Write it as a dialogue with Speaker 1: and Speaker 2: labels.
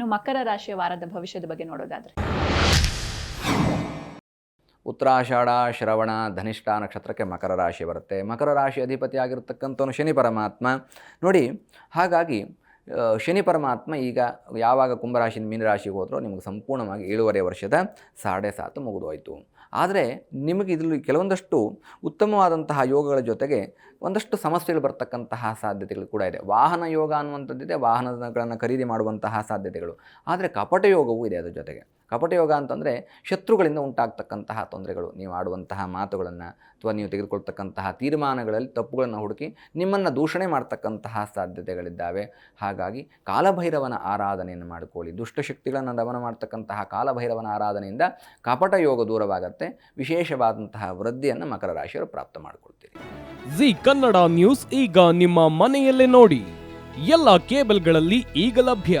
Speaker 1: ಇನ್ನು ಮಕರ ರಾಶಿಯ ವಾರದ ಭವಿಷ್ಯದ ಬಗ್ಗೆ ನೋಡೋದಾದ್ರೆ.
Speaker 2: ಉತ್ತರಾಷಾಢ, ಶ್ರವಣ, ಧನಿಷ್ಠ ನಕ್ಷತ್ರಕ್ಕೆ ಮಕರ ರಾಶಿ ಬರುತ್ತೆ. ಮಕರ ರಾಶಿ ಅಧಿಪತಿ ಆಗಿರತಕ್ಕಂಥವನು ಶನಿ ಪರಮಾತ್ಮ. ನೋಡಿ, ಹಾಗಾಗಿ ಶನಿ ಪರಮಾತ್ಮ ಈಗ ಯಾವಾಗ ಕುಂಭರಾಶಿಯಿಂದ ಮೀನರಾಶಿಗೆ ಹೋದರೂ ನಿಮಗೆ ಸಂಪೂರ್ಣವಾಗಿ ಏಳುವರೆ ವರ್ಷದ ಸಾಡೆ ಸಾತು ಮುಗಿದೋಯ್ತು. ಆದರೆ ನಿಮಗೆ ಇದರಲ್ಲಿ ಕೆಲವೊಂದಷ್ಟು ಉತ್ತಮವಾದಂತಹ ಯೋಗಗಳ ಜೊತೆಗೆ ಒಂದಷ್ಟು ಸಮಸ್ಯೆಗಳು ಬರ್ತಕ್ಕಂತಹ ಸಾಧ್ಯತೆಗಳು ಕೂಡ ಇದೆ. ವಾಹನ ಯೋಗ ಅನ್ನುವಂಥದ್ದಿದೆ, ವಾಹನಗಳನ್ನು ಖರೀದಿ ಮಾಡುವಂತಹ ಸಾಧ್ಯತೆಗಳು. ಆದರೆ ಕಪಟ ಯೋಗವೂ ಇದೆ ಅದರ ಜೊತೆಗೆ. ಕಪಟ ಯೋಗ ಅಂತಂದರೆ ಶತ್ರುಗಳಿಂದ ಉಂಟಾಗ್ತಕ್ಕಂತಹ ತೊಂದರೆಗಳು. ನೀವು ಆಡುವಂತಹ ಮಾತುಗಳನ್ನು ಅಥವಾ ನೀವು ತೆಗೆದುಕೊಳ್ತಕ್ಕಂತಹ ತೀರ್ಮಾನಗಳಲ್ಲಿ ತಪ್ಪುಗಳನ್ನು ಹುಡುಕಿ ನಿಮ್ಮನ್ನು ದೂಷಣೆ ಮಾಡ್ತಕ್ಕಂತಹ ಸಾಧ್ಯತೆಗಳಿದ್ದಾವೆ. ಹಾಗಾಗಿ ಕಾಲಭೈರವನ ಆರಾಧನೆಯನ್ನು ಮಾಡಿಕೊಳ್ಳಿ. ದುಷ್ಟಶಕ್ತಿಗಳನ್ನು ದಮನ ಮಾಡ್ತಕ್ಕಂತಹ ಕಾಲಭೈರವನ ಆರಾಧನೆಯಿಂದ ಕಪಟ ಯೋಗ ದೂರವಾಗತ್ತೆ. ವಿಶೇಷವಾದಂತಹ ವೃದ್ಧಿಯನ್ನು ಮಕರ ರಾಶಿಯವರು ಪ್ರಾಪ್ತ ಮಾಡಿಕೊಳ್ತೀರಿ.
Speaker 3: ಜಿ ಕನ್ನಡ ನ್ಯೂಸ್ ಈಗ ನಿಮ್ಮ ಮನೆಯಲ್ಲೇ ನೋಡಿ. ಎಲ್ಲ ಕೇಬಲ್ಗಳಲ್ಲಿ ಈಗ ಲಭ್ಯ.